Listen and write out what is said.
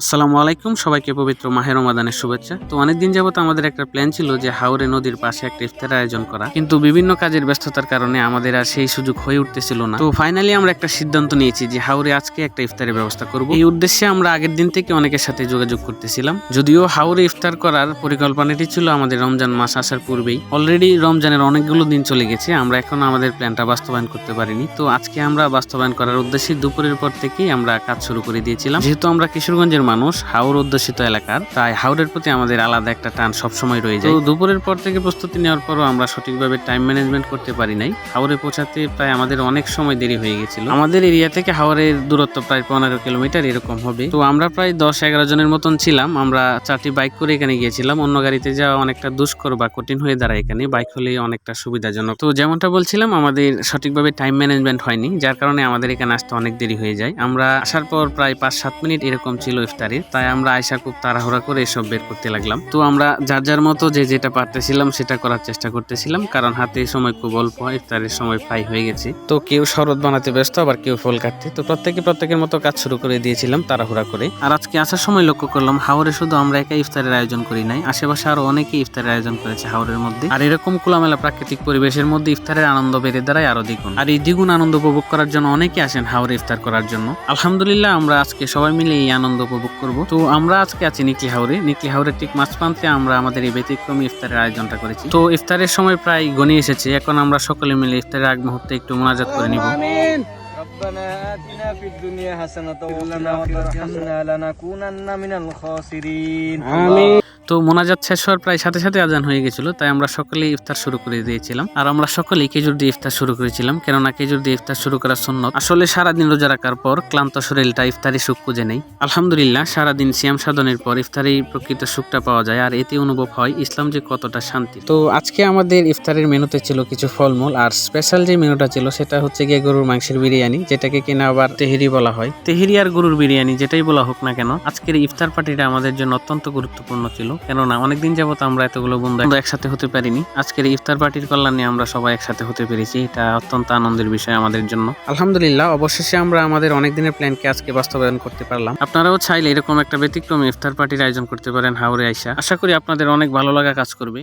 আসসালামু আলাইকুম, সবাইকে পবিত্র মাহের রমাদানের শুভেচ্ছা। তো অনেকদিন যাবত আমাদের একটা প্ল্যান ছিল যে হাওরে নদীর পাশে একটা ইফতার আয়োজন করা। কিন্তু বিভিন্ন কাজের ব্যস্ততার কারণে আমাদের আর সেই সুযোগ হয়ে উঠতেছিল না। তো ফাইনালি আমরা একটা সিদ্ধান্ত নিয়েছি যে হাওরে আজকে একটা ইফতারের ব্যবস্থা করব। এই উদ্দেশ্যে আমরা আগের দিন থেকে অনেকের সাথে যোগাযোগ করতেছিলাম। যদিও হাওরে ইফতার করার পরিকল্পনাটি ছিল আমাদের রমজান মাস আসার পূর্বেই। অলরেডি রমজানের অনেকগুলো দিন চলে গেছে, আমরা এখন আমাদের প্ল্যানটা বাস্তবায়ন করতে পারিনি। তো আজকে আমরা বাস্তবায়ন করার উদ্দেশ্যে দুপুরের পর থেকেই আমরা কাজ শুরু করে দিয়েছিলাম। যেহেতু আমরা কিশোরগঞ্জের মানুষ হাওড় অধ্যুষিত এলাকার। তাই হাওরের প্রতি আমাদের আলাদা একটা টান সবসময় রয়ে যায়। তো দুপুরের পর থেকে প্রস্তুতি নেওয়ার পরও আমরা সঠিকভাবে টাইম ম্যানেজমেন্ট করতে পারি নাই। হাওরে পৌঁছাতে প্রায় আমাদের অনেক সময় দেরি হয়ে গেছিল। আমাদের এরিয়া থেকে হাওরের দূরত্ব প্রায় পনেরো কিলোমিটার এরকম হবে। তো আমরা প্রায় দশ এগারো জনের মতন ছিলাম। আমরা চারটি বাইক করে এখানে গিয়েছিলাম। অন্য গাড়িতে যাওয়া অনেকটা দুষ্কর বা কঠিন হয়ে দাঁড়ায় এখানে। বাইক হলে অনেকটা সুবিধাজনক। তো যেমনটা বলছিলাম আমাদের সঠিকভাবে টাইম ম্যানেজমেন্ট হয়নি যার কারণে আমাদের এখানে আসতে অনেক দেরি হয়ে যায়। আমরা আসার পর প্রায় পাঁচ সাত মিনিট এরকম ছিল ইফতারের তাই আমরা আয়সা খুব তাড়াহুড়া করে এসব বের করতে লাগলাম। তো আমরা যার যার মতো যে যেটা পারতেছিলাম সেটা করার চেষ্টা করতেছিলাম কারণ হাতে সময় খুব অল্প ইফতারের সময় প্রায় হয়ে গেছে। তো কেউ শরৎ বানাতে ব্যস্ত আবার কেউ ফল কাটতে। তো প্রত্যেকে প্রত্যেকের মতো কাজ শুরু করে দিয়েছিলাম তাড়াহুড়া করে। আর আজকে আসার সময় লক্ষ্য করলাম হাওরে শুধু আমরা একা ইফতারের আয়োজন করি নাই আশেপাশে আরও অনেকে ইফতারের আয়োজন করেছে হাওরের মধ্যে। আর এরকম খোলামেলা প্রাকৃতিক পরিবেশের মধ্যে ইফতারের আনন্দ বেড়ে দাঁড়ায় আরও দ্বিগুণ। আর এই দ্বিগুণ আনন্দ উপভোগ করার জন্য অনেকে আসেন হাওরে ইফতার করার জন্য। আলহামদুলিল্লাহ আমরা আজকে সবাই মিলে এই আনন্দ উপভোগ করব তো আমরা আজকে আছি নিকলি হাওরে নিকলি হাওরের ঠিক মাঝপ্রান্তে আমরা আমাদের এই ব্যতিক্রমী ইফতারের আয়োজনটা করেছি তো ইফতারের সময় প্রায় গনিয়ে এসেছে এখন আমরা সকলে মিলে ইফতারের আগ মুহূর্তে একটু মোনাজাত করে নিব آمين ربنا آتنا في الدنيا حسنة وفي الآخرة حسنة لنكونن من الخاسرين আমিন তো মোনাজাত শেষ হওয়ার প্রায় সাথে সাথে আজান হয়ে গেছিল, তাই আমরা সকলেই ইফতার শুরু করে দিয়েছিলাম। আর আমরা সকলেই খেজুর দিয়ে ইফতার শুরু করেছিলাম, কেননা খেজুর দিয়ে ইফতার শুরু করার সুন্নত। আসলে সারাদিন রোজা রাখার পর ক্লান্ত শরীরটা ইফতারি সুখ খুঁজে নেই। আলহামদুলিল্লাহ, সারাদিন সিয়াম সাধনের পর ইফতারি প্রকৃত সুখটা পাওয়া যায়, আর এতে অনুভব হয় ইসলাম যে কতটা শান্তি। তো আজকে আমাদের ইফতারের মেনুতে ছিল কিছু ফলমূল, আর স্পেশাল যে মেনুটা ছিল সেটা হচ্ছে গিয়ে গরুর মাংসের বিরিয়ানি, যেটাকে কিনা আবার তেহেরি বলা হয়। তেহেরি আর গরুর বিরিয়ানি, যেটাই বলা হোক না কেন, আজকের ইফতার পার্টিটা আমাদের জন্য অত্যন্ত গুরুত্বপূর্ণ ছিল। কেননা অনেকদিন যাবত আমরা এতগুলো বন্ধু একসাথে হতে পারিনি। আজকের ইফতার পার্টির কল্যাণে আমরা সবাই একসাথে হতে পেরেছি। এটা অত্যন্ত আনন্দের বিষয় আমাদের জন্য। আলহামদুলিল্লাহ অবশেষে আমরা আমাদের অনেক দিনের প্ল্যানকে আজকে বাস্তবায়ন করতে পারলাম। আপনারাও চাইলে এরকম একটা ব্যতিক্রমী ইফতার পার্টির আয়োজন করতে পারেন হাওড়ে আইসা আশা করি আপনাদের অনেক ভালো লাগা কাজ করবে।